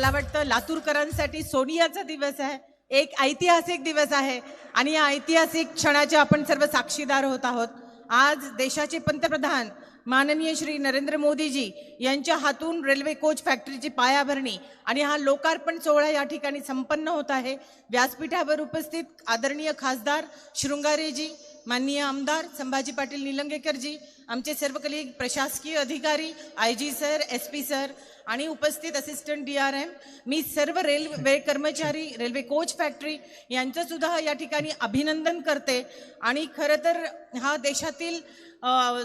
मला वाटतं लातूरकरांसाठी सोनियाचा दिवस आहे. एक ऐतिहासिक दिवस आहे. आणि या ऐतिहासिक क्षणाचे आपण सर्व साक्षीदार होत आहोत. आज देशाचे पंतप्रधान माननीय श्री नरेंद्र मोदीजी यांच्या हातून रेल्वे कोच फॅक्टरीची पायाभरणी आणि हा लोकार्पण सोहळा या ठिकाणी संपन्न होत आहे. व्यासपीठावर उपस्थित आदरणीय खासदार शृंगारेजी माननीय आमदार संभाजी पाटील निलंगेकरजी आमचे सर्व कलिग प्रशासकीय अधिकारी I G sir S P sir आणि उपस्थित असिस्टंट डी आर एम मी सर्व रेल्वे कर्मचारी रेल्वे कोच फॅक्टरी यांचं सुद्धा या ठिकाणी अभिनंदन करते. आणि खरं तर हा देशातील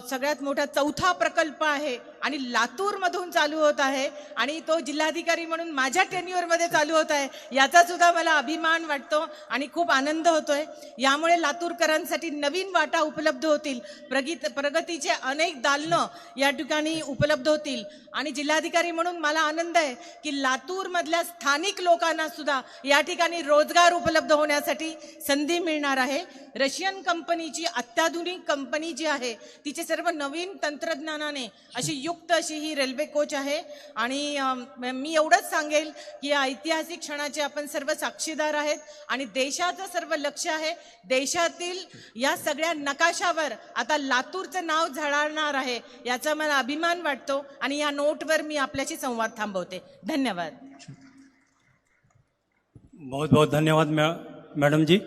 सगळ्यात मोठा चौथा प्रकल्प आहे आणि लातूरमधून चालू होत आहे आणि तो जिल्हाधिकारी म्हणून माझ्या टेन्युअरमध्ये चालू होत आहे याचा सुद्धा मला अभिमान वाटतो आणि खूप आनंद होतोय. यामुळे लातूरकरांसाठी नवीन वाटा उपलब्ध होतील. प्रगीत प्रगतीचे अनेक दालनं या ठिकाणी उपलब्ध होतील. आणि जिल्हाधिकारी म्हणून मला आनंद आहे की लातूरमधल्या स्थानिक लोकांना सुद्धा या ठिकाणी रोजगार उपलब्ध होण्यासाठी संधी मिळणार आहे. रशियन कंपनीची अत्याधुनिक कंपनी जी आहे तिचे सर्व नवीन तंत्रज्ञानाने अशी युक्त अशी ही रेल्वे कोच आहे. आणि मी एवढंच सांगेल की या ऐतिहासिक क्षणाचे आपण सर्व साक्षीदार आहेत. आणि देशाचं सर्व लक्ष आहे. देशातील या सगळ्या नकाशावर आता लातूरचं नाव झालं झळाळणार आहे याचा मला अभिमान वाटतो आणि या नोटवर मी आपल्याशी संवाद थांबवते. धन्यवाद. बहुत बहुत धन्यवाद मै- मैडम जी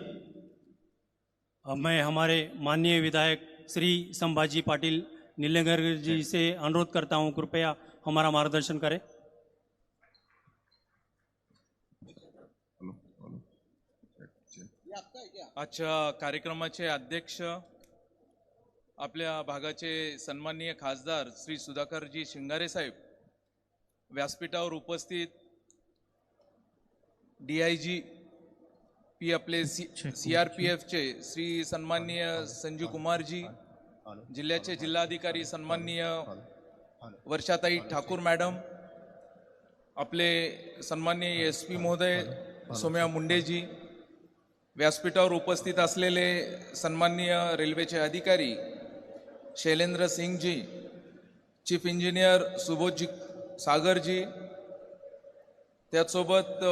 अब मैं हमारे माननीय विधायक श्री संभाजी पाटिल नीलेंगर जी से अनुरोध करता हूं कृपया हमारा मार्गदर्शन करें। आजच्या कार्यक्रमाचे अध्यक्ष आपल्या भागाचे सन्माननीय खासदार श्री सुधाकरजी शिंगारे साहेब व्यासपीठावर उपस्थित डी आय जी पी आपले सी सी आर पी एफचे श्री सन्माननीय संजीव कुमारजी जिल्ह्याचे जिल्हाधिकारी सन्माननीय वर्षाताई ठाकूर मॅडम आपले सन्माननीय एस पी महोदय सोम्या मुंडेजी व्यासपीठावर उपस्थित असलेले सन्माननीय रेल्वेचे अधिकारी शैलेंद्र सिंगजी चीफ इंजिनियर सुबोधजी सागरजी त्याचसोबत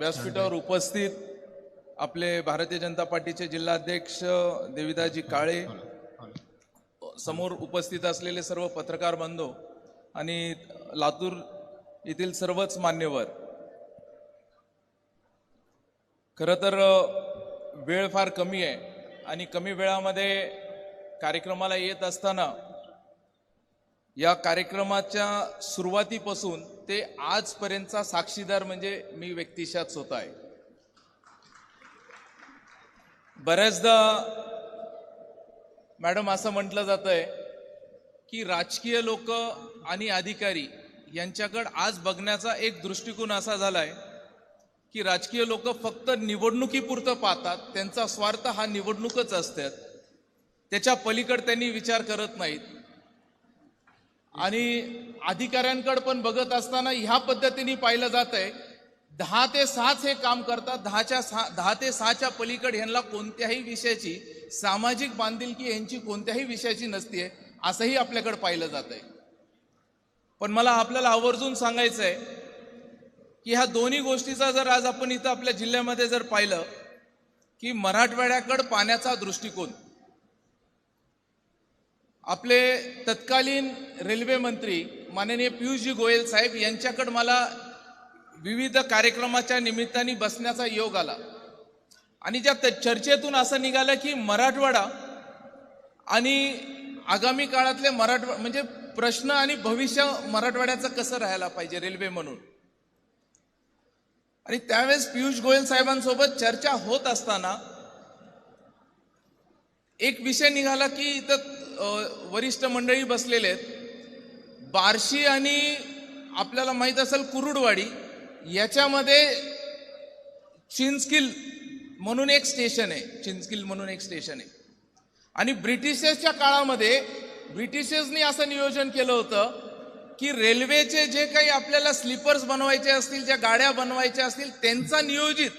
व्यासपीठावर उपस्थित आपले भारतीय जनता पार्टीचे जिल्हाध्यक्ष देविदाजी काळे समोर उपस्थित असलेले सर्व पत्रकार बंधू आणि लातूर येथील सर्वच मान्यवर. खरं तर वेळ फार कमी आहे आणि कमी वेळामध्ये कार्यक्रमाला येत असताना या कार्यक्रमाच्या सुरुवातीपासून ते आजपर्यंतचा साक्षीदार म्हणजे मी व्यक्तिशाच स्वतः आहे. बऱ्याचदा मॅडम असं म्हटलं जात आहे की राजकीय लोक आणि अधिकारी यांच्याकडं आज बघण्याचा एक दृष्टिकोन असा झालाय की राजकीय लोक फक्त निवडणुकीपुरतं पाहतात त्यांचा स्वार्थ हा निवडणूकच असतात. त्याच्या पलीकडे त्यांनी विचार करत नाहीत. आणि अधिकाऱ्यांकडे पण बघत असताना ह्या पद्धतीने पाहिलं जात आहे दहा ते सहाच हे काम करतात दहाच्या सहा दहा ते सहाच्या पलीकडे ह्यांना कोणत्याही विषयाची सामाजिक बांधिलकी यांची कोणत्याही विषयाची नसते असंही आपल्याकडे पाहिलं जात आहे पण मला आपल्याला आवर्जून सांगायचं आहे की ह्या दोन्ही गोष्टीचा जर आज आपण इथं आपल्या जिल्ह्यामध्ये जर पाहिलं की मराठवाड्याकडं पाण्याचा दृष्टिकोन आपले तत्कालीन रेल्वे मंत्री माननीय पियुषजी गोयल साहेब यांच्याकडे मला विविध कार्यक्रमाच्या निमित्ताने बसण्याचा योग आला. आणि ज्या त- चर्चेतून असं निघालं की मराठवाडा आणि आगामी काळातले मराठवा म्हणजे प्रश्न आणि भविष्य मराठवाड्याचं कसं राहायला पाहिजे रेल्वे म्हणून? आणि त्यावेळेस पियुष गोयल साहेबांसोबत चर्चा होत असताना एक विषय निघाला की इथं वरिष्ठ मंडळी बसलेले आहेत. बार्शी आणि आपल्याला माहीत असेल कुरुडवाडी याच्यामध्ये चिंचकिल म्हणून एक स्टेशन आहे. चिंचकिल म्हणून एक स्टेशन आहे. आणि ब्रिटिशेसच्या काळामध्ये ब्रिटिशेसनी असं नियोजन केलं होतं की रेल्वेचे जे काही आपल्याला स्लीपर्स बनवायचे असतील ज्या गाड्या बनवायच्या असतील त्यांचा नियोजित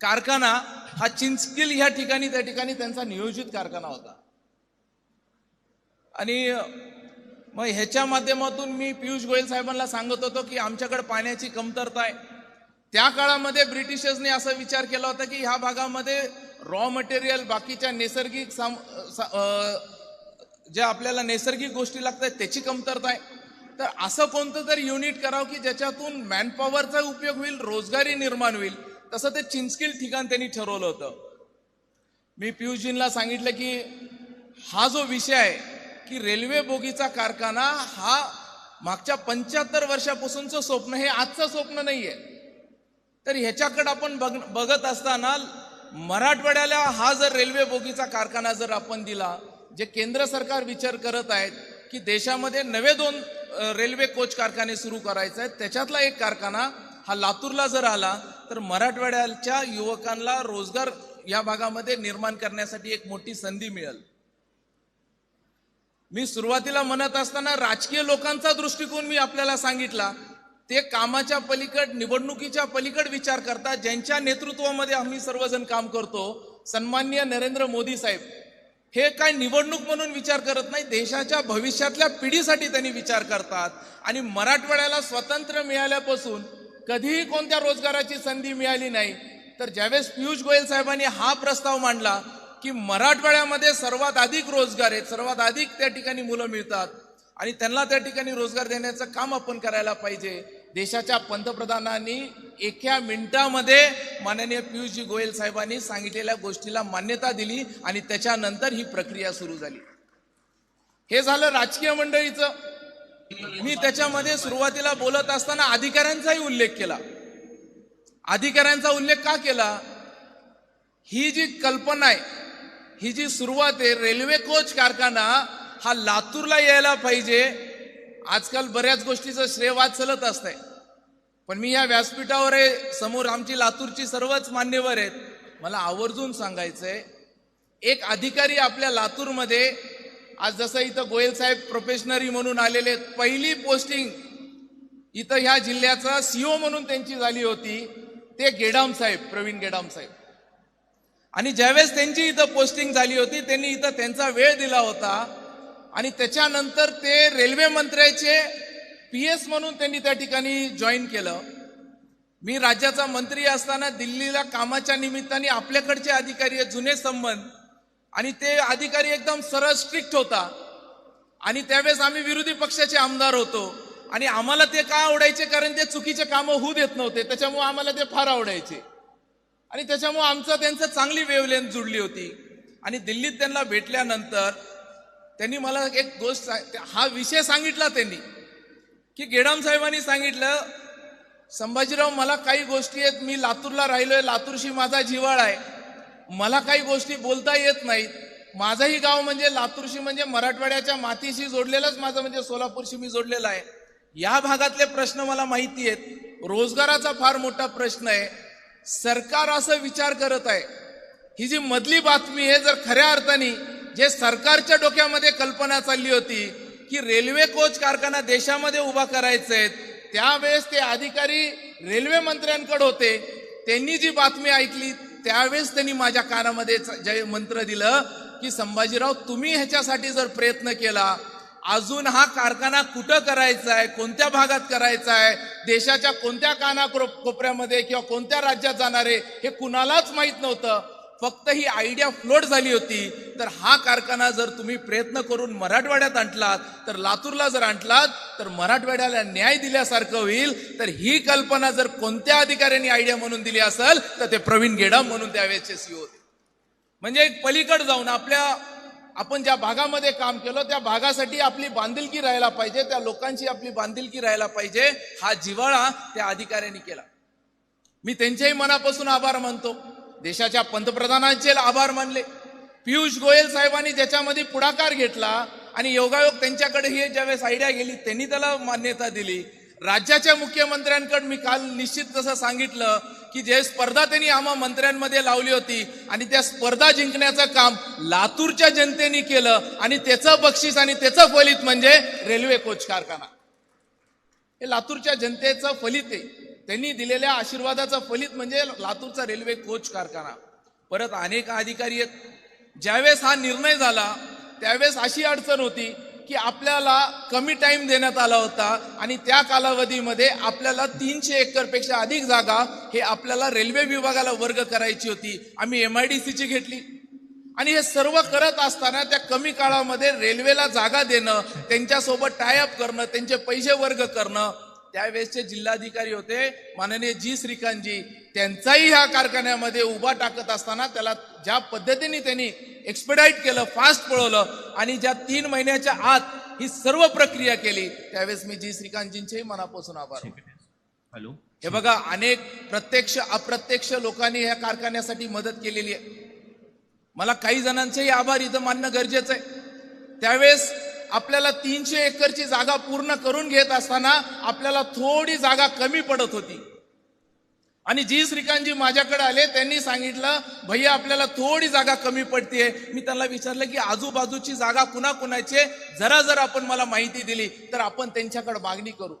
कारखाना हा चिंचकिल ह्या ठिकाणी त्या ठिकाणी त्यांचा नियोजित कारखाना होता. आणि मग ह्याच्या माध्यमातून मी पियुष गोयल साहेबांना सांगत होतो की आमच्याकडे पाण्याची कमतरता आहे. त्या काळामध्ये ब्रिटिशर्सने असा विचार केला होता की ह्या भागामध्ये रॉ मटेरियल बाकीच्या नैसर्गिक साम ज्या आपल्याला नैसर्गिक गोष्टी लागतात त्याची कमतरता आहे. तर असं कोणतं तरी युनिट करावं की ज्याच्यातून मॅनपॉवरचा उपयोग होईल रोजगारी निर्माण होईल. तसं ते चिंचकील ठिकाण त्यांनी ठरवलं होतं. मी पियुषजींना सांगितलं की हा जो विषय आहे की रेल्वे बोगीचा कारखाना हा मागच्या पंच्याहत्तर वर्षापासूनचं स्वप्न हे आजचं स्वप्न नाही आहे तर ह्याच्याकडे आपण बघ बघत असताना मराठवाड्याला हा जर रेल्वे बोगीचा कारखाना जर आपण दिला जे केंद्र सरकार विचार करत आहेत की देशामध्ये नवे दोन रेल्वे कोच कारखाने सुरू करायचे आहेत त्याच्यातला एक कारखाना हा लातूरला जर आला तर मराठवाड्याच्या युवकांना रोजगार या भागामध्ये निर्माण करण्यासाठी एक मोठी संधी मिळेल. मी सुरुवातीला म्हणत असताना राजकीय लोकांचा दृष्टिकोन मी आपल्याला सांगितला. ते कामाच्या पलीकड निवडणुकीच्या पलीकड विचार करतात ज्यांच्या नेतृत्वामध्ये आम्ही सर्वजण काम करतो सन्माननीय नरेंद्र मोदी साहेब. हे काय निवडणूक म्हणून विचार करत नाही देशाच्या भविष्यातल्या पिढीसाठी त्यांनी विचार करतात. आणि मराठवाड्याला स्वातंत्र्य मिळाल्यापासून कधीही कोणत्या रोजगाराची संधी मिळाली नाही. तर ज्यावेळेस पियुष गोयल साहेबांनी हा प्रस्ताव मांडला की मराठवाड्यामध्ये सर्वात अधिक रोजगार आहेत सर्वात अधिक त्या ठिकाणी मुलं मिळतात आणि त्यांना त्या ठिकाणी रोजगार देण्याचं काम आपण करायला पाहिजे. देशाच्या पंतप्रधानांनी एका मिनिटामध्ये माननीय पियुषजी गोयल साहेबांनी सांगितलेल्या गोष्टीला मान्यता दिली आणि त्याच्यानंतर ही प्रक्रिया सुरू झाली. हे झालं राजकीय मंडळीचं. मी त्याच्यामध्ये सुरुवातीला बोलत असताना अधिकाऱ्यांचाही उल्लेख केला. अधिकाऱ्यांचा उल्लेख का केला? ही जी कल्पना आहे ही जी सुरुवात आहे रेल्वे कोच कारखाना हा लातूरला यायला पाहिजे. आजकाल बऱ्याच गोष्टीचं श्रेयवाद चलत असतंय. पण मी या व्यासपीठावर आहे समोर आमची लातूरची सर्वच मान्यवर आहेत. मला आवर्जून सांगायचंय एक अधिकारी आपल्या लातूरमध्ये आज जसं इथं गोयल साहेब प्रोफेशनरी म्हणून आलेले आहेत पहिली पोस्टिंग इथं ह्या जिल्ह्याचा सीओ म्हणून त्यांची झाली होती ते गेडाम साहेब प्रवीण गेडाम साहेब. आणि ज्यावेळेस त्यांची इथं पोस्टिंग झाली होती त्यांनी इथं त्यांचा वेळ दिला होता. आणि त्याच्यानंतर ते रेल्वे मंत्र्याचे पी एस म्हणून त्यांनी त्या ठिकाणी जॉईन केलं. मी राज्याचा मंत्री असताना दिल्लीला कामाच्या निमित्ताने आपल्याकडचे अधिकारी आहेत, जुने संबंध. आणि ते अधिकारी एकदम सरळ स्ट्रिक्ट होता. आणि त्यावेळेस आम्ही विरोधी पक्षाचे आमदार होतो. आणि आम्हाला ते का आवडायचे? कारण ते चुकीचे कामं होऊ देत नव्हते. त्याच्यामुळे आम्हाला ते फार आवडायचे. आणि त्याच्यामुळे आमचं त्यांचं चांगली वेवलेन जुडली होती. आणि दिल्लीत त्यांना भेटल्यानंतर त्यांनी मला एक गोष्ट हा विषय सांगितला त्यांनी. की गेडाम साहेबांनी सांगितलं संभाजीराव मला काही गोष्टी आहेत. मी लातूरला राहिलोय. लातूरशी माझा जिव्हाळा आहे. मला काही गोष्टी बोलता येत नाहीत. माझंही गाव म्हणजे लातूरशी म्हणजे मराठवाड्याच्या मातीशी जोडलेलंच माझं म्हणजे सोलापूरशी मी जोडलेलं आहे. या भागातले प्रश्न मला माहिती आहेत. रोजगाराचा फार मोठा प्रश्न आहे. सरकार असं विचार करत आहे. ही जी मधली बातमी आहे जर खऱ्या अर्थाने जे सरकारच्या डोक्यामध्ये कल्पना चालली होती की रेल्वे कोच कारखाना देशामध्ये उभा करायचे आहेत त्यावेळेस ते अधिकारी रेल्वे मंत्र्यांकडे होते. त्यांनी जी बातमी ऐकली त्यावेळेस त्यांनी माझ्या कानामध्ये जय मंत्र दिलं की संभाजीराव तुम्ही ह्याच्यासाठी जर प्रयत्न केला अजून हा कारखाना कुठं करायचा आहे कोणत्या भागात करायचा आहे देशाच्या कोणत्या काना कोपऱ्यामध्ये किंवा कोणत्या राज्यात जाणार आहे हे कुणालाच माहीत नव्हतं. फक्त ही आयडिया फ्लोट झाली होती. तर हा कारखाना जर तुम्ही प्रयत्न करून मराठवाड्यात आणलात तर लातूरला जर आणलात तर मराठवाड्याला न्याय दिल्यासारखं होईल. तर ही कल्पना जर कोणत्या अधिकाऱ्यांनी आयडिया म्हणून दिली असेल तर ते प्रवीण गेडाम म्हणून त्यावेळेचे सीओ होते. म्हणजे एक पलीकड जाऊन आपल्या आपण ज्या भागामध्ये काम केलं त्या भागासाठी आपली बांधिलकी राहायला पाहिजे त्या लोकांची आपली बांधिलकी राहायला पाहिजे हा जिव्हाळा त्या अधिकाऱ्यांनी केला. मी त्यांच्याही मनापासून आभार मानतो. देशाच्या पंतप्रधानांचे आभार मानले. पियुष गोयल साहेबांनी ज्याच्यामध्ये पुढाकार घेतला आणि योगायोग त्यांच्याकडे ही ज्यावेळेस आयडिया गेली त्यांनी त्याला मान्यता दिली. राज्याच्या मुख्यमंत्र्यांकडे मी काल निश्चित जसं सांगितलं की जे स्पर्धा त्यांनी आम्हा मंत्र्यांमध्ये लावली होती आणि त्या स्पर्धा जिंकण्याचं काम लातूरच्या जनतेने केलं आणि त्याचं बक्षीस आणि त्याचं फलित म्हणजे रेल्वे कोच कारखाना. हे लातूरच्या जनतेचं फलित आहे. त्यांनी दिलेल्या आशीर्वादाचं फलित म्हणजे लातूरचा रेल्वे कोच कारखाना. परत अनेक अधिकारी आहेत. ज्यावेळेस हा निर्णय झाला त्यावेळेस अशी अडचण होती की आपल्याला कमी टाइम देण्यात आला होता आणि त्या कालावधीमध्ये आपल्याला तीनशे एकरपेक्षा अधिक जागा हे आपल्याला रेल्वे विभागाला वर्ग करायची होती. आम्ही एम आय डी सीची घेतली. आणि हे सर्व करत असताना त्या कमी काळामध्ये रेल्वेला जागा देणं त्यांच्यासोबत टायअप करणं त्यांचे पैसे वर्ग करणं त्यावेळेसचे जिल्हाधिकारी होते माननीय जी श्रीकांतजी. त्यांचाही ह्या कारखान्यामध्ये उभा टाकत असताना त्याला ज्या पद्धतीने त्यांनी एक्सपेडाईट केलं फास्ट पळवलं आणि ज्या तीन महिन्याच्या आत ही सर्व प्रक्रिया केली त्यावेळेस मी जी श्रीकांतजींचेही मनापासून आभार. हॅलो. हे बघा अनेक प्रत्यक्ष अप्रत्यक्ष लोकांनी ह्या कारखान्यासाठी मदत केलेली आहे. मला काही जणांचेही आभार इथं मानणं गरजेचं आहे. त्यावेळेस आपल्याला तीनशे एकरची जागा पूर्ण करून घेत असताना आपल्याला थोडी जागा कमी पडत होती. आणि जी श्रीकांतजी माझ्याकडे आले त्यांनी सांगितलं भैया आपल्याला थोडी जागा कमी पडते मी त्यांना विचारलं की आजूबाजूची जागा कुणाकुणाची? आहे? जरा जर आपण मला माहिती दिली तर आपण त्यांच्याकडे मागणी करू.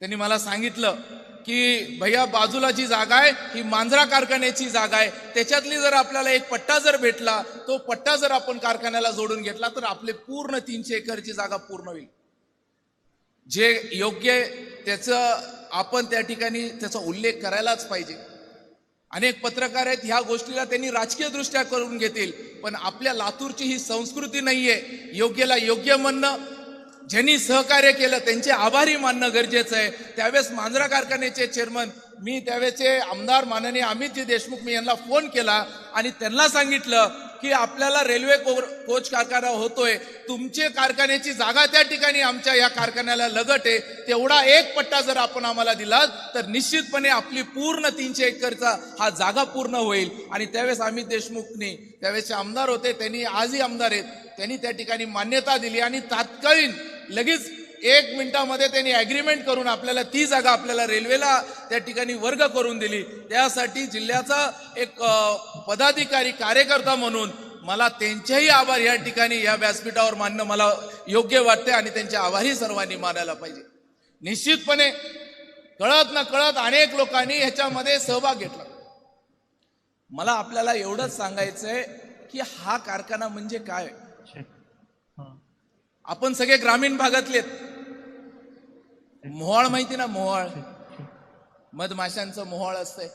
त्यांनी मला सांगितलं की भैया बाजूला जी जागा आहे ही मांजरा कारखान्याची जागा आहे. त्याच्यातली जर आपल्याला एक पट्टा जर भेटला तो पट्टा जर आपण कारखान्याला जोडून घेतला तर आपले पूर्ण तीनशे एकरची जागा पूर्ण होईल. जे योग्य त्याच त्याचं आपण त्या ठिकाणी त्याचा उल्लेख करायलाच पाहिजे. अनेक पत्रकार आहेत ह्या गोष्टीला त्यांनी राजकीय दृष्ट्या करून घेतील पण आपल्या लातूरची ही संस्कृती नाहीये. योग्यला योग्य म्हणणं ज्यांनी सहकार्य केलं त्यांचे आभारी मानणं गरजेचं आहे. त्यावेळेस मांजरा कारखान्याचे चेअरमन मी त्यावेळेचे आमदार माननीय अमितजी देशमुख मी यांना फोन केला आणि त्यांना सांगितलं की आपल्याला रेल्वे को- कोच कारखाना होतोय. तुमचे कारखान्याची जागा त्या ठिकाणी आमच्या या कारखान्याला लगट आहे. तेवढा एक पट्टा जर आपण आम्हाला दिला तर निश्चितपणे आपली पूर्ण तीनशे एकरचा हा जागा पूर्ण होईल. आणि त्यावेळेस अमित देशमुखने त्यावेळेसचे आमदार होते त्यांनी आजही आमदार आहेत. त्यांनी त्या ठिकाणी मान्यता दिली आणि तात्कालीन लगेच एक मिनिटामध्ये त्यांनी ॲग्रीमेंट करून आपल्याला ती जागा आपल्याला रेल्वेला त्या ठिकाणी वर्ग करून दिली. त्यासाठी जिल्ह्याचा एक पदाधिकारी कार्यकर्ता म्हणून मला त्यांचेही आभार या ठिकाणी या व्यासपीठावर मानणं मला योग्य वाटते आणि त्यांचे आभारही सर्वांनी मानायला पाहिजे. निश्चितपणे कळत ना कळत अनेक लोकांनी ह्याच्यामध्ये सहभाग घेतला. मला आपल्याला एवढंच सांगायचंय की हा कारखाना म्हणजे काय? आपण सगळे ग्रामीण भागातलेत. मोहाळ माहिती ना मोहाळ? मधमाशांचं मोहाळ असतंय.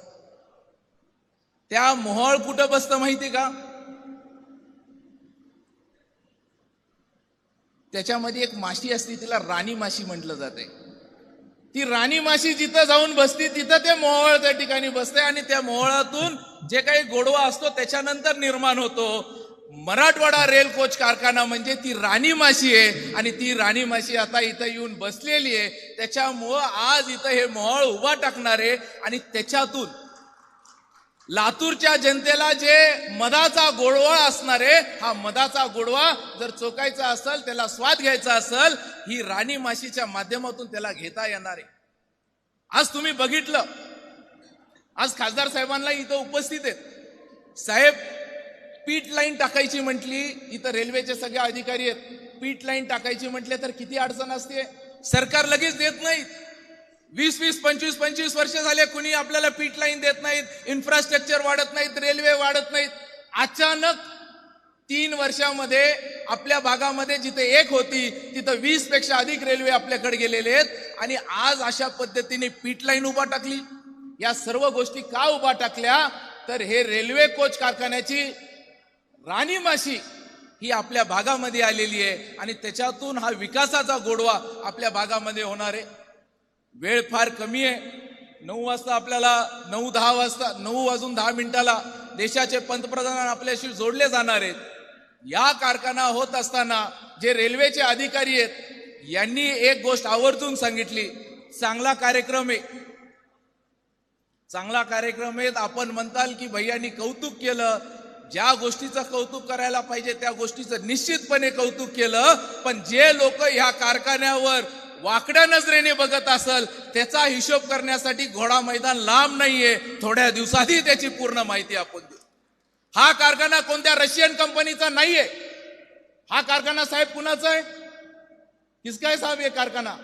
त्या मोहाळ कुठं बसतं माहिती का? त्याच्यामध्ये एक माशी असते तिला राणी माशी म्हटलं जाते ती राणी माशी जिथं जाऊन बसती तिथं ते मोहळ त्या ठिकाणी बसते आणि त्या मोहळातून जे काही गोडवा असतो त्याच्यानंतर निर्माण होतो. मराठवाडा रेल कोच कारखाना म्हणजे ती राणी माशी आहे. आणि ती राणी माशी आता इथं येऊन बसलेली आहे. त्याच्यामुळं आज इथं हे मोहळ उभा टाकणार आहे. आणि त्याच्यातून लातूरच्या जनतेला जे मधाचा गोडवा असणार आहे हा मधाचा गोडवा जर चोकायचा असेल त्याला स्वाद घ्यायचा असेल ही राणी माशीच्या माध्यमातून त्याला घेता येणार आहे. आज तुम्ही बघितलं. आज खासदार साहेबांना इथं उपस्थित आहेत. साहेब पीट लाईन टाकायची म्हटली इथं रेल्वेचे सगळे अधिकारी आहेत. पीट लाईन टाकायची म्हटले तर किती अडचण असते? सरकार लगेच देत नाहीत. वीस वीस पंचवीस पंचवीस वर्ष झाले कुणी आपल्याला पीट लाईन देत नाहीत इन्फ्रास्ट्रक्चर वाढत नाहीत रेल्वे वाढत नाहीत. अचानक तीन वर्षामध्ये आपल्या भागामध्ये जिथे एक होती तिथं वीसपेक्षा अधिक रेल्वे आपल्याकडे गेलेले आहेत आणि आज अशा पद्धतीने पीट लाईन उभा टाकली. या सर्व गोष्टी का उभा टाकल्या? तर हे रेल्वे कोच कारखान्याची राणी माशी ही आपल्या भागामध्ये आलेली आहे आणि त्याच्यातून हा विकासाचा गोडवा आपल्या भागामध्ये होणार आहे. वेळ फार कमी आहे. नऊ वाजता आपल्याला नऊ दहा वाजता नऊ वाजून दहा मिनिटाला देशाचे पंतप्रधान आपल्याशी जोडले जाणार आहेत. या कारखाना होत असताना जे रेल्वेचे अधिकारी आहेत यांनी एक गोष्ट आवर्जून सांगितली. चांगला कार्यक्रम आहे. चांगला कार्यक्रम आहेत. आपण म्हणताल की भैयांनी कौतुक केलं. ज्या गोष्टीचं कौतुक करायला पाहिजे त्या गोष्टीचं निश्चितपणे कौतुक केलं. पण जे लोक ह्या कारखान्यावर वाकड्या नजरेने बघत असल त्याचा हिशोब करण्यासाठी घोडा मैदान लांब नाहीये. थोड्या दिवसातही त्याची पूर्ण माहिती आपण देऊ. हा कारखाना कोणत्या रशियन कंपनीचा नाहीये. हा कारखाना साहेब कुणाचा आहे? किसकाय साहेब हे कारखाना?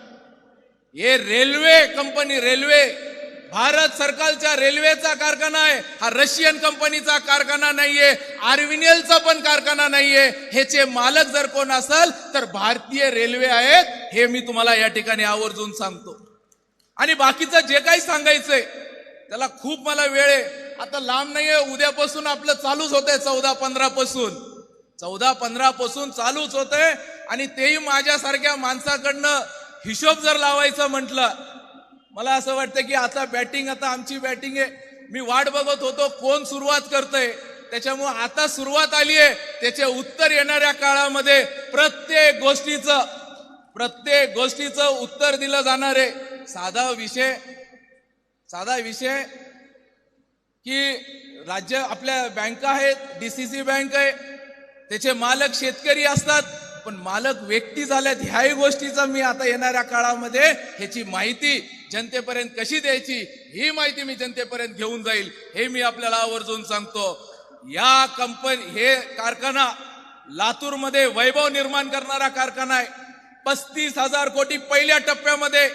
हे रेल्वे कंपनी रेल्वे. भारत सरकारच्या रेल्वेचा कारखाना आहे. हा रशियन कंपनीचा कारखाना नाहीये. आर्विनियलचा पण कारखाना नाहीये. ह्याचे मालक जर कोण असेल तर भारतीय रेल्वे आहेत हे मी तुम्हाला या ठिकाणी आवर्जून सांगतो. आणि बाकीचं जे काही सांगायचंय त्याला खूप मला वेळ आहे. आता लांब नाहीये उद्यापासून आपलं चालूच होतंय चौदा पंधरा पासून चौदा पंधरा पासून चालूच होतंय. आणि तेही माझ्यासारख्या माणसाकडनं हिशोब जर लावायचं म्हटलं मला असं वाटतं की आता बॅटिंग आता आमची बॅटिंग आहे. मी वाट बघत होतो कोण सुरुवात करतंय. त्याच्यामुळे आता सुरुवात आली आहे. त्याचे उत्तर येणाऱ्या काळामध्ये प्रत्येक गोष्टीचं प्रत्येक गोष्टीचं उत्तर दिलं जाणार आहे. साधा विषय साधा विषय की राज्य आपल्या बँका आहेत डीसीसी बँक आहे. त्याचे मालक शेतकरी असतात. पण मालक व्यक्ती झाल्यात ह्याही गोष्टीचा मी आता येणाऱ्या काळामध्ये ह्याची माहिती जनतेपर्यंत कशी द्यायची ही माहिती मी जनतेपर्यंत घेऊन जाईल हे मी आपल्याला आवर्जून सांगतो. या कंपनी हे कारखाना लातूरमध्ये वैभव निर्माण करणारा कारखाना आहे. पस्तीस हजार कोटी पहिल्या टप्प्यामध्ये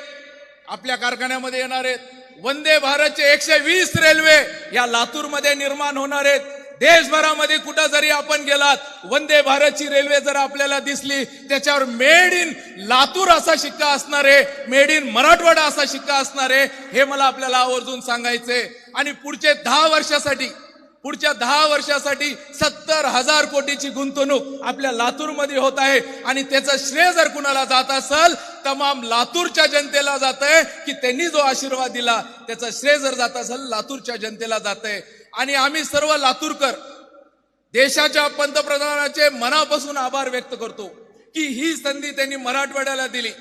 आपल्या कारखान्यामध्ये येणार आहेत. वंदे भारतचे एकशे वीस रेल्वे या लातूरमध्ये निर्माण होणार आहेत. देशभरामध्ये कुठं जरी आपण गेलात वंदे भारतची रेल्वे जर आपल्याला दिसली त्याच्यावर मेड इन लातूर असा शिक्का असणार आहे मेड इन मराठवाडा असा शिक्का असणार आहे हे मला आपल्याला आवर्जून सांगायचंय. आणि पुढचे दहा वर्षासाठी पुढच्या दहा वर्षासाठी सत्तर हजार कोटीची गुंतवणूक आपल्या लातूरमध्ये होत आहे. आणि त्याचं श्रेय जर कुणाला जात असेल तमाम लातूरच्या जनतेला जात आहे की त्यांनी जो आशीर्वाद दिला त्याचं श्रेय जर जात असेल लातूरच्या जनतेला जात आहे आणि आम्ही सर्व लातूरकर देशाच्या पंतप्रधानाचे मनापासून आभार व्यक्त करतो की ही संधी त्यांनी मराठवाड्याला दिली.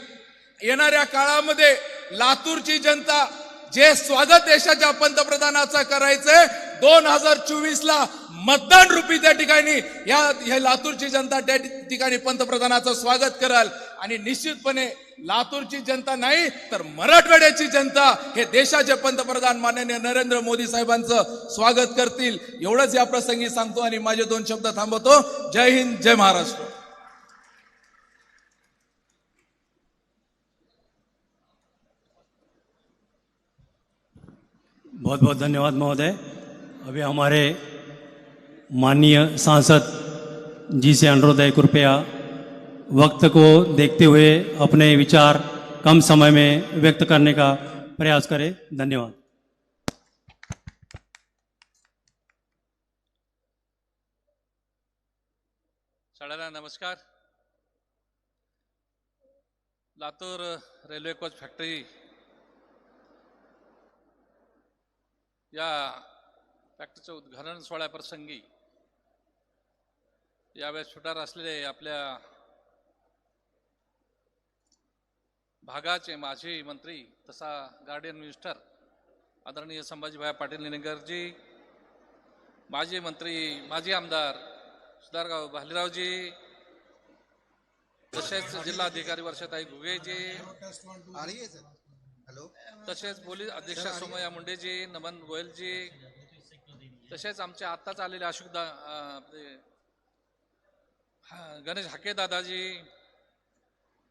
येणाऱ्या काळामध्ये लातूरची जनता जे स्वागत देशाच्या पंतप्रधानाचं करायचंय दोन हजार चोवीस ला मतदान रूपी त्या ठिकाणी या लातूरची जनता त्या ठिकाणी पंतप्रधानाचं स्वागत कराल आणि निश्चितपणे लातूरची जनता नाही तर मराठवाड्याची जनता. हे देशाचे पंतप्रधान माननीय नरेंद्र मोदी साहेबांचं स्वागत करतील. एवढंच या प्रसंगी सांगतो आणि माझे दोन शब्द थांबवतो. जय हिंद जय महाराष्ट्र. बहुत बहुत धन्यवाद महोदय. अभी हमारे माननीय सांसद जी से अनुरोध है कृपया वक्त को देखते हुए अपने विचार कम समय में व्यक्त करने का प्रयास करें। धन्यवाद। सगळ्यांना नमस्कार। लातूर रेल्वे कोच फॅक्टरी या फॅक्टरीचं उद्घाटन सोहळ्याप्रसंगी यावेळेस सुटार असलेले आपल्या भागाचे माजी मंत्री तसा गार्डियन मिनिस्टर आदरणीय संभाजीभाई पाटील निलंगरजी माजी मंत्री माजी आमदार सुधारगाव भालेरावजी तसेच जिल्हाधिकारी वर्षाताई घुगेजी हॅलो तसेच पोलीस अधीक्षक सोमया मुंडेजी नमन गोयलजी तसेच आमचे आत्ताच आलेले अशोक दा म्हणजे गणेश हाके दादाजी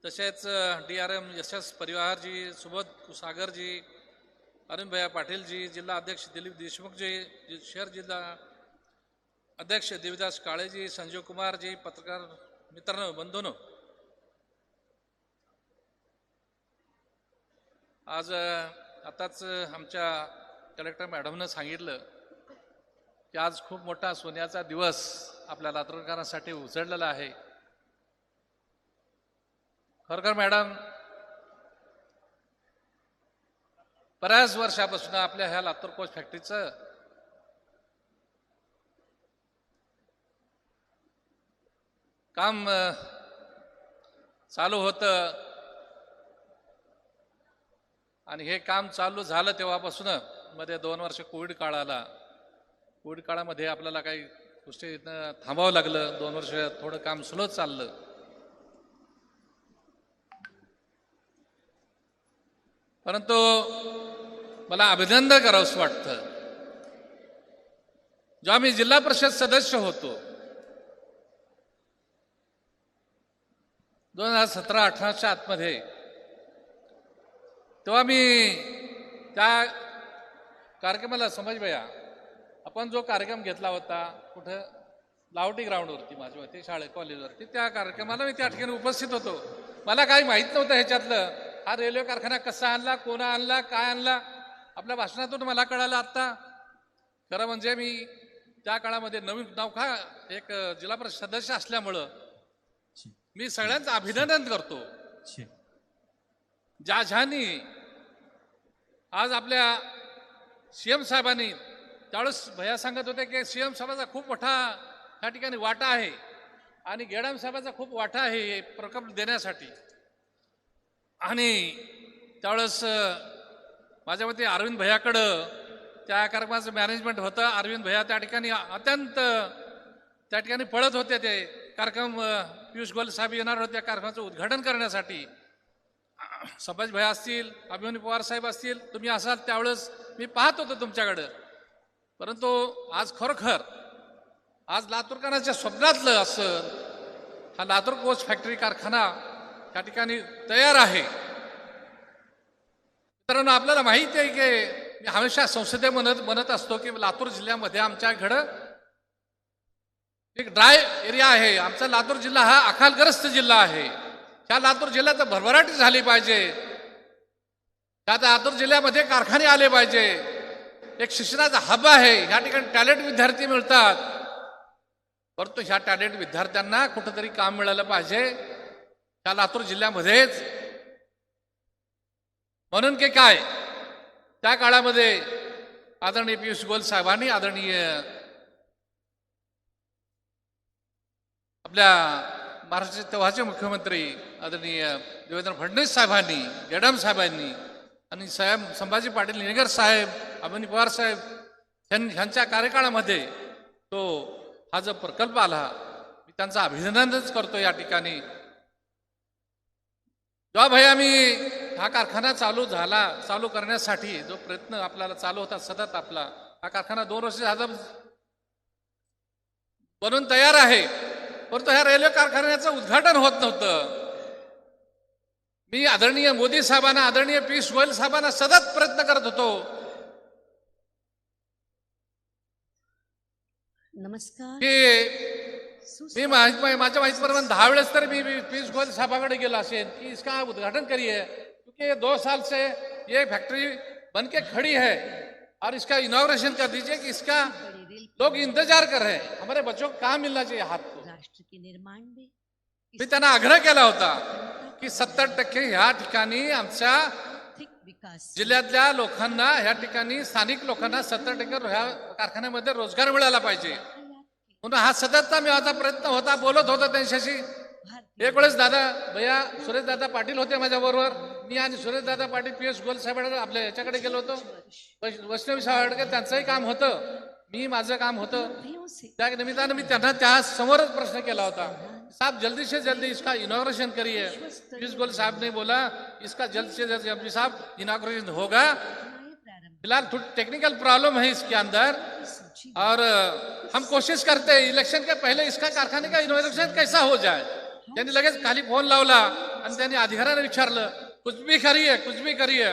तसेच D R M S S परिवारजी Subodh सागरजी अरुणभया पाटीलजी जिल्हा अध्यक्ष दिलीप देशमुखजी जि- शहर जिल्हा अध्यक्ष देवीदास काळेजी संजीव कुमारजी पत्रकार मित्रांनो बंधूनो. आज आताच आमच्या कलेक्टर मॅडमनं सांगितलं की आज खूप मोठा सोन्याचा दिवस आपल्या लातूरकरांसाठी उजळलेला आहे. खरखर मॅडम बऱ्याच वर्षापासून आपल्या ह्या लातूर कोच फॅक्टरीचं काम चालू होतं. आणि हे काम चालू झालं तेव्हापासून मध्ये दोन वर्ष कोविड काळ आला. कोविड काळामध्ये आपल्याला काही गोष्टी थांबावं लागलं. दोन वर्ष थोडं काम स्लो चाललं. परंतु मला अभिनंदन करावंसं वाटतं. जेव्हा मी जिल्हा परिषद सदस्य होतो दोन हजार सतरा अठराच्या आतमध्ये तेव्हा मी त्या कार्यक्रमाला समज बया आपण जो कार्यक्रम घेतला होता कुठं? लावटी ग्राउंडवरती माझ्या मते शाळे कॉलेजवरती त्या कार्यक्रमाला मी त्या ठिकाणी उपस्थित होतो. मला काही माहीत नव्हतं ह्याच्यातलं. हा रेल्वे कारखाना कसा आणला कोणा आणला काय आणला? आपल्या भाषणातून मला कळालं आत्ता. खरं म्हणजे मी त्या काळामध्ये नवीन नौका एक जिल्हा परिषद सदस्य असल्यामुळं मी सगळ्यांचं अभिनंदन करतो. ज्या ज्यांनी आज आपल्या सीएम साहेबांनी त्यावेळेस भैया सांगत होते की सीएम साहेबाचा खूप मोठा त्या ठिकाणी वाटा आहे आणि गेडाम साहेबाचा खूप वाटा आहे हे प्रकल्प देण्यासाठी. आणि त्यावेळेस माझ्या मते अरविंद भैयाकडं त्या कार्यक्रमाचं मॅनेजमेंट होतं. अरविंद भैया त्या ठिकाणी अत्यंत त्या ठिकाणी पळत होते ते कार्यक्रम पियुष गोयल साहेब येणार होते त्या कार्यक्रमाचं उद्घाटन करण्यासाठी. संभाज भैया असतील अभिमन्यू पवार साहेब असतील तुम्ही असाल त्यावेळेस मी पाहत होतो तुमच्याकडं. परंतु आज खरोखर आज लातूरकरांच्या स्वप्नातलं असं हा लातूर कोच फॅक्टरी कारखाना त्या ठिकाणी तयार आहे. मित्रांनो आपल्याला माहिती आहे की मी हमेशा संसदे म्हणत म्हणत असतो की लातूर जिल्ह्यामध्ये आमच्याकडं एक ड्राय एरिया आहे. आमचा लातूर जिल्हा हा अकालग्रस्त जिल्हा आहे. ह्या लातूर जिल्ह्यात भरभराटी झाली पाहिजे. त्यात लातूर जिल्ह्यामध्ये कारखाने आले पाहिजे. एक शिक्षणाचा हब आहे. ह्या ठिकाणी टॅलेंट विद्यार्थी मिळतात. परंतु ह्या टॅलेंट विद्यार्थ्यांना कुठंतरी काम मिळालं पाहिजे. त्या लातूर जिल्ह्यामध्येच. म्हणून की काय? त्या काळामध्ये आदरणीय पियुष गोयल साहेबांनी आदरणीय आपल्या महाराष्ट्राचे तेव्हाचे मुख्यमंत्री आदरणीय देवेंद्र फडणवीस साहेबांनी गेडम साहेबांनी आणि साहेब संभाजी पाटील निगर साहेब अभिनी पवार साहेब ह्यां- ह्यांच्या कार्यकाळामध्ये तो हा जो प्रकल्प आला मी त्यांचं अभिनंदनच करतो या ठिकाणी. जेव्हा भैया मी हा कारखाना चालू झाला चालू करण्यासाठी जो प्रयत्न आपल्याला चालू होता सतत आपला हा कारखाना दोन वर्ष झालं बनून तयार आहे. परंतु ह्या रेल्वे कारखान्याचं उद्घाटन होत नव्हतं. मी आदरणीय मोदी साहेबांना आदरणीय पियुष गोयल साहेबांना सतत प्रयत्न करत होतो. नमस्कार. मी माहीत माझ्या माहितीप्रमाणे दहा वेळेस तरी मी पियुष गोयल साहबाकडे गेला असेल. कि इसका उद्घाटन करिए. क्योंकि ये दो साल से ये फैक्ट्री बन के खड़ी है। और इसका इनॉग्रेशन कर दीजिए कि इसका लोग इंतजार कर रहे हैं। हमारे बच्चों को काम मिलना चाहिए हाथ को? राष्ट्र के निर्माण में मी त्यांना आग्रह केला होता की सत्तर टक्के ह्या ठिकाणी आमच्या जिल्ह्यातल्या लोकांना ह्या ठिकाणी स्थानिक लोकांना सत्तर टक्के ह्या कारखान्यामध्ये रोजगार मिळाला पाहिजे. म्हणून हा सततचा मी माझा प्रयत्न होता बोलत होता त्यांच्याशी. एक वेळेस दादा भैया सुरेश दादा पाटील होते माझ्या बरोबर. मी आणि सुरेश दादा पाटील पियुष गोल साहेबांकडे आपल्या याच्याकडे गेलो होतो. वैष्णवी साहेबांकडे त्यांचंही काम होतं. मी माझं काम होतं. त्या निमित्तानं मी त्यांना त्या समोरच प्रश्न केला होता. साहब जल्दी से जल्दी इसका इनॉग्रेशन करिए. पीयूष गोयल साहब ने बोला इसका जल्द से जल्द साहब इनॉग्रेशन होगा. फिलहाल थोड़ी टेक्निकल प्रॉब्लम है इसके अंदर। और हम कोशिश करते हैं इलेक्शन के पहले इसका कारखाने का इनोव्हेशन कैसा हो जाए? त्यांनी लगेच खाली फोन लावला आणि त्यांनी अधिकाऱ्याने विचारलं कुछ भी करिए कुछ भी करिए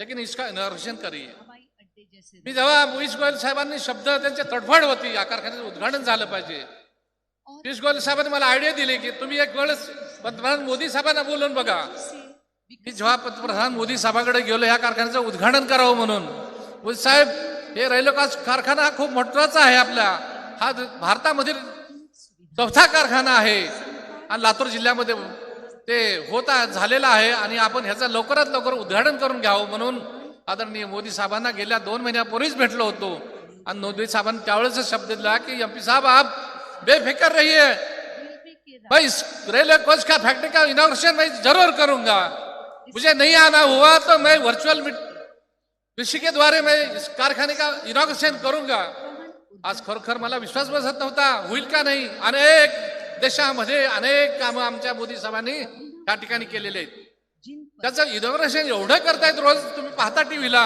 लेकिन इसका इनोव्हेशन करिए। मी जेव्हा पियुष गोयल साहेबांनी शब्द त्यांची तडफड होती या कारखान्याचं उद्घाटन झालं पाहिजे। पियुष गोयल साहेबांनी मला आयडिया दिली की तुम्ही एक वेळेस पंतप्रधान मोदी साहेबांना बोलून बघा। मी जेव्हा पंतप्रधान मोदी साहेबाकडे गेलो या कारखान्याचं उद्घाटन करावं म्हणून. मोदी साहेब हे रेल्वे का- कारखाना हा खूप महत्त्वाचा आहे आपल्या. हा भारतामधील चौथा कारखाना आहे. आणि लातूर जिल्ह्यामध्ये ते होता झालेला आहे आणि आपण ह्याचं लवकरात लवकर उद्घाटन करून घ्यावं म्हणून आदरणीय मोदी साहेबांना गेल्या दोन महिन्यापूर्वीच भेटलो होतो. आणि मोदी साहेबांनी त्यावेळेस शब्द दिला की एम पी साहब आप बेफिक्र रहिए. भाई रेलवे कोच का फैक्ट्री का इनोग्रेशन मैं जरूर करूंगा. मुझे नहीं आना हुआ तो मैं वर्चुअल कृषी के द्वारे मैं इस कारखाने का इनोग्रेशन करूंगा। आज खरोखर मला विश्वास बसत नव्हता। होईल का नाही? अनेक देशामध्ये अनेक कामं आमच्या मोदी साहेबांनी त्या ठिकाणी केलेले आहेत. त्याचं इनोग्रेशन एवढं करतायत रोज तुम्ही पाहता टीव्हीला.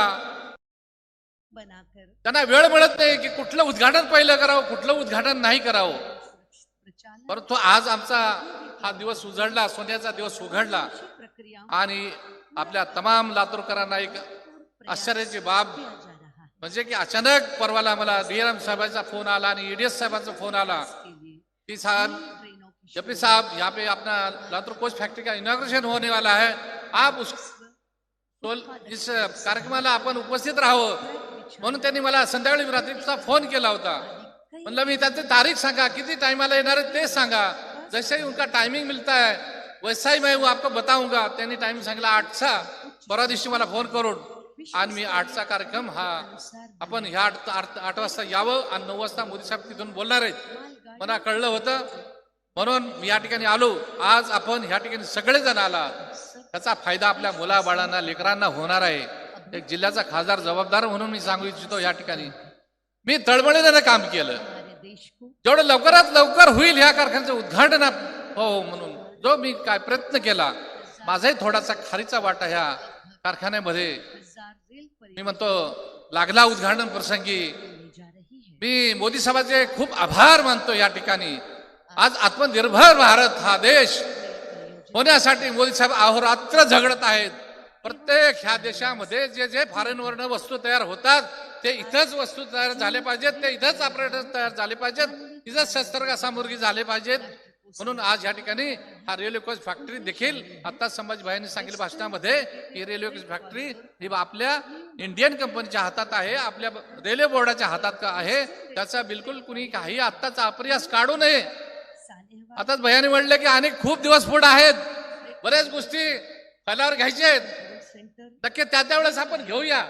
त्यांना वेळ मिळत नाही की कुठलं उद्घाटन पहिलं करावं कुठलं उद्घाटन नाही करावं. परंतु आज आमचा हा दिवस उजळला सोन्याचा दिवस उघडला. आणि आपल्या तमाम लातूरकरांना एक आश्चर्याची बाब म्हणजे की अचानक परवाला मला डीआरएम साहेबांचा फोन आला आणि ईडीएस साहेबांचा फोन आला. की साहब जपी साहब यहाँ पे अपना लातूर कोच फैक्ट्री का इनॉग्रेशन होने वाला है। आप उस तो इस कार्यक्रमाला आपण उपस्थित राहावं म्हणून त्यांनी मला संध्याकाळी रात्रीचा फोन केला होता. म्हणलं मी त्याची तारीख सांगा किती टाइमाला येणार आहे ते सांगा. जैसे ही उनका टाइमिंग मिलता है वैसा ही मैं वो आपको बताऊंगा। त्यांनी टाइमिंग सांगितला आठचा परवा दिवशी मला फोन करून आणि मी आठचा कार्यक्रम हा आपण ह्या आठ आठ वाजता यावं आणि नऊ वाजता मोदी साहेब तिथून बोलणार आहेत. मला कळलं होतं. म्हणून मी या ठिकाणी आलो. आज आपण ह्या ठिकाणी सगळेजण आला. त्याचा फायदा आपल्या मुलाबाळांना लेकरांना होणार आहे. एक जिल्ह्याचा खासदार जबाबदार म्हणून मी सांगू इच्छितो या ठिकाणी. मी तळमळीनं काम केलं. जेवढं लवकरात लवकर होईल ह्या कारखान्याचं उद्घाटन हो, हो म्हणून. जो मी काय प्रयत्न केला माझाही थोडासा खारीचा वाटा ह्या कारखान्यामध्ये. मी म्हणतो लागला उद्घाटन प्रसंगी. मी मोदी साहेबांचे खूप आभार मानतो या ठिकाणी. आज आत्मनिर्भर भारत हा देश होण्यासाठी मोदी साहेब अहोरात्र झगडत आहेत. प्रत्येक ह्या देशामध्ये जे जे फॉरेन वर्ण वस्तू तयार होतात ते इथंच वस्तू तयार झाले पाहिजेत ते इथंच ऑपरेटर तयार झाले पाहिजेत. इथंच शस्त्र सामुग्री झाले पाहिजेत. म्हणून आज या ठिकाणी हा रेल्वे कोच फॅक्टरी देखील आता संभाजी भाईंनी सांगितलं भाषणामध्ये ही रेल्वे कोच फॅक्टरी ही आपल्या इंडियन कंपनीच्या हातात आहे आपल्या रेल्वे बोर्डाच्या हातात का आहे त्याचा बिलकुल कुणी काही आत्ताचा अप्रयास काढू नये. आताच भयाने म्हणलं की अनेक खूप दिवस पुढे आहेत. बऱ्याच गोष्टी फैलावर घ्यायच्या आहेत. नक्की त्या त्यावेळेस आपण घेऊया.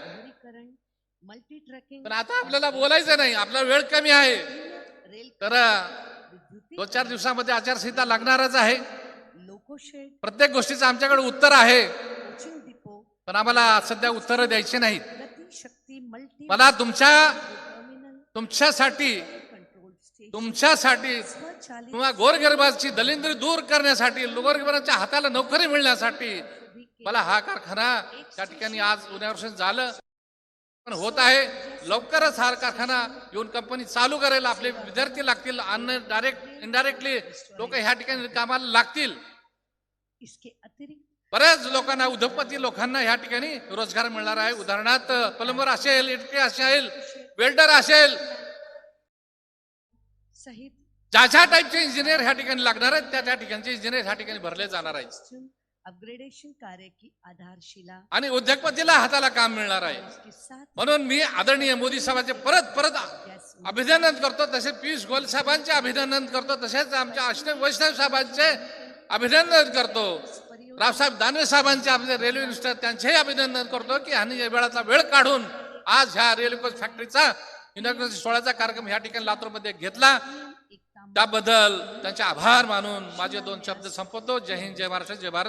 पण आता आपल्याला बोलायचं नाही आपला वेळ कमी आहे. तर दोन चार दिवसामध्ये आचारसंहिता लागणारच आहे. प्रत्येक गोष्टीचं आमच्याकडे उत्तर आहे. पण आम्हाला सध्या उत्तरं द्यायची नाहीत. मला तुमच्या तुमच्यासाठी तुमच्यासाठी किंवा गोरगरिबाची दलिंद्री दूर करण्यासाठी गोरगरिबांच्या हाताला नोकरी मिळण्यासाठी मला हा कारखाना त्या ठिकाणी आज उद्या वर्ष झालं. होत आहे. लवकरच हा कारखाना येऊन कंपनी चालू करेल. आपले विद्यार्थी लागतील. अन्न डायरेक्ट इनडायरेक्टली लोक ह्या ठिकाणी कामाला लागतील. बऱ्याच लोकांना उद्योगपती लोकांना ह्या ठिकाणी रोजगार मिळणार आहे. उदाहरणार्थ प्लंबर असेल इटके असेल वेल्डर असेल ज्या ज्या टाईपचे इंजिनियर ह्या ठिकाणी लागणार आहेत त्या त्या ठिकाणचे इंजिनियर ह्या ठिकाणी भरले जाणार आहेत. अपग्रेडेशन कार्य की आधारशिला आणि उद्योगपतीला हाताला काम मिळणार आहे. म्हणून मी आदरणीय मोदी साहेबांचे परत परत अभिनंदन करतो. तसेच पियुष गोयल साहेबांचे अभिनंदन करतो. तसेच आमच्या अष्टम वैष्णव साहेबांचे अभिनंदन करतो. रावसाहेब दानवे साहेबांचे आपले रेल्वे मिनिस्टर त्यांचेही अभिनंदन करतो की ह्यांनी या वेळाचा वेळ काढून आज ह्या रेल्वे फॅक्टरीचा इनॉग्रेशन सोहळ्याचा कार्यक्रम ह्या ठिकाणी लातूरमध्ये घेतला. त्याबद्दल त्यांचे आभार मानून माझे दोन शब्द संपवतो. जय हिंद जय महाराष्ट्र जय भारत.